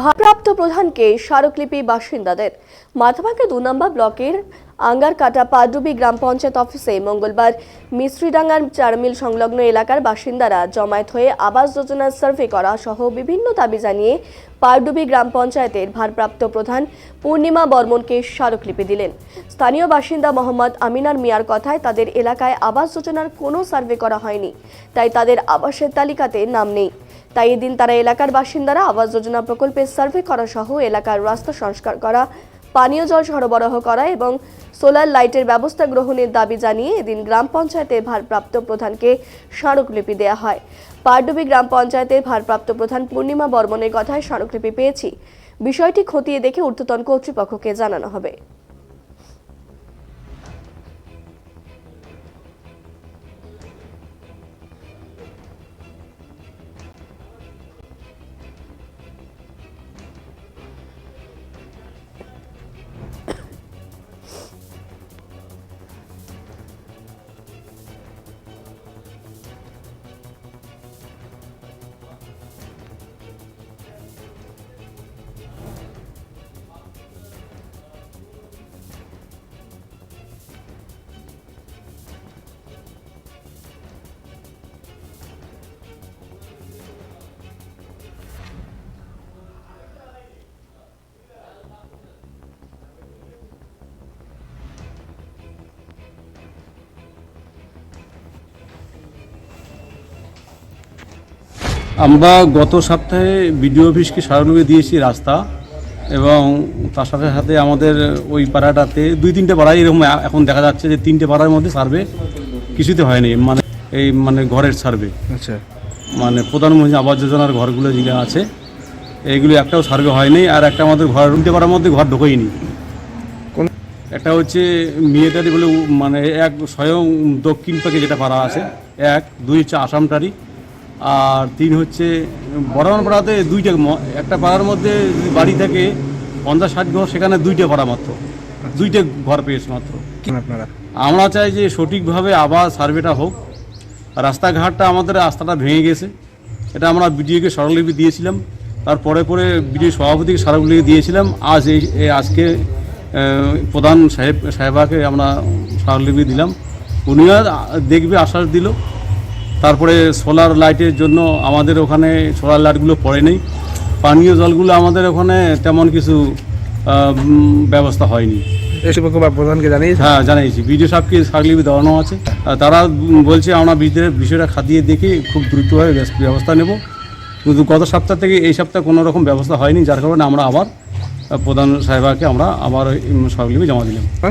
ভারপ্রাপ্ত প্রধানকে স্মারকলিপি বাসিন্দাদের। মাথাভাঙ্গা দু নম্বর ব্লকের আঙ্গারকাটা পাডুবি গ্রাম পঞ্চায়েত অফিসে মঙ্গলবার মিস্ত্রিডাঙ্গার চারমিল সংলগ্ন এলাকার বাসিন্দারা জমায়েত হয়ে আবাস যোজনার সার্ভে করা সহ বিভিন্ন দাবি জানিয়ে পারডুবি গ্রাম পঞ্চায়েতের ভারপ্রাপ্ত প্রধান পূর্ণিমা বর্মনকে স্মারকলিপি দিলেন। স্থানীয় বাসিন্দা মোহাম্মদ আমিনার মিয়ার কথায় তাদের এলাকায় আবাস যোজনার কোনো সার্ভে করা হয়নি, তাই তাদের আবাসের তালিকাতে নাম নেই। তাই এদিন তারা এলাকার বাসিন্দারা আবাস যোজনা প্রকল্পের সার্ভে করা সহ এলাকার রাস্তা সংস্কার করা, পানীয় জল সরবরাহ করা এবং সোলার লাইটের ব্যবস্থা গ্রহণের দাবি জানিয়ে এদিন গ্রাম পঞ্চায়েতের ভারপ্রাপ্ত প্রধানকে স্মারকলিপি দেওয়া হয়। পারডুবি গ্রাম পঞ্চায়েতের ভারপ্রাপ্ত প্রধান পূর্ণিমা বর্মনের কথায় স্মারকলিপি পেয়েছি। বিষয়টি খতিয়ে দেখে ঊর্ধ্বতন কর্তৃপক্ষকে জানানো হবে। আমরা গত সপ্তাহে বিডিও অফিসকে স্মারকলিপি দিয়েছি রাস্তা এবং তার সাথে সাথে আমাদের ওই পাড়াটাতে দুই তিনটে পাড়ায় এরকম এখন দেখা যাচ্ছে যে তিনটে পাড়ার মধ্যে সার্ভে কিছুতে হয়নি মানে এই মানে ঘরের সার্ভে। আচ্ছা। মানে প্রধানমন্ত্রী আবাস যোজনার ঘরগুলো যেগুলো আছে এইগুলো একটাও সার্ভে হয়নি আর একটা আমাদের ঘর তিনটে পাড়ার মধ্যে ঘর ঢোকেইনি। কোন একটা হচ্ছে মেয়েটারি বলে মানে এক স্বয়ং দক্ষিণ পাকে যেটা পাড়া আছে এক দুই হচ্ছে আসামটারি আর তিন হচ্ছে বর্ধমান পাড়াতে দুইটা একটা পাড়ার মধ্যে বাড়ি থাকে পঞ্চাশ ষাট ঘর সেখানে দুইটা পাড়া মাত্র। দুইটা ঘর পেয়েছে মাত্র। আপনারা? আমরা চাই যে সঠিকভাবে আবার সার্ভেটা হোক। রাস্তাঘাটটা আমাদের রাস্তাটা ভেঙে গেছে। এটা আমরা বিডিওকে স্মারকলিপি দিয়েছিলাম। তারপরে পরে বিডিও সভাপতিকে স্মারকলিপি দিয়েছিলাম। আজ এই এই আজকে প্রধান সাহেব সাহেবাকে আমরা স্মারকলিপি দিলাম। উনিও দেখবে আশ্বাস দিল। তারপরে সোলার লাইটের জন্য আমাদের ওখানে সোলার লাইটগুলো পড়ে নেই পানীয় জলগুলো আমাদের ওখানে তেমন কিছু ব্যবস্থা হয়নি। প্রধানকে জানিয়েছে হ্যাঁ জানিয়েছি। বিডিও সাহেবকে সাগলিপি দেওয়ানো আছে। তারা বলছে আমরা বিদ্যুতের বিষয়টা খাতিয়ে দেখে খুব দ্রুতভাবে ব্যবস্থা নেব। কিন্তু গত সপ্তাহ থেকে এই সপ্তাহে কোনো রকম ব্যবস্থা হয়নি। যার কারণে আমরা আবার প্রধান সাহেবাকে আমরা আবার সাগলিপি জমা দিলাম। হ্যাঁ?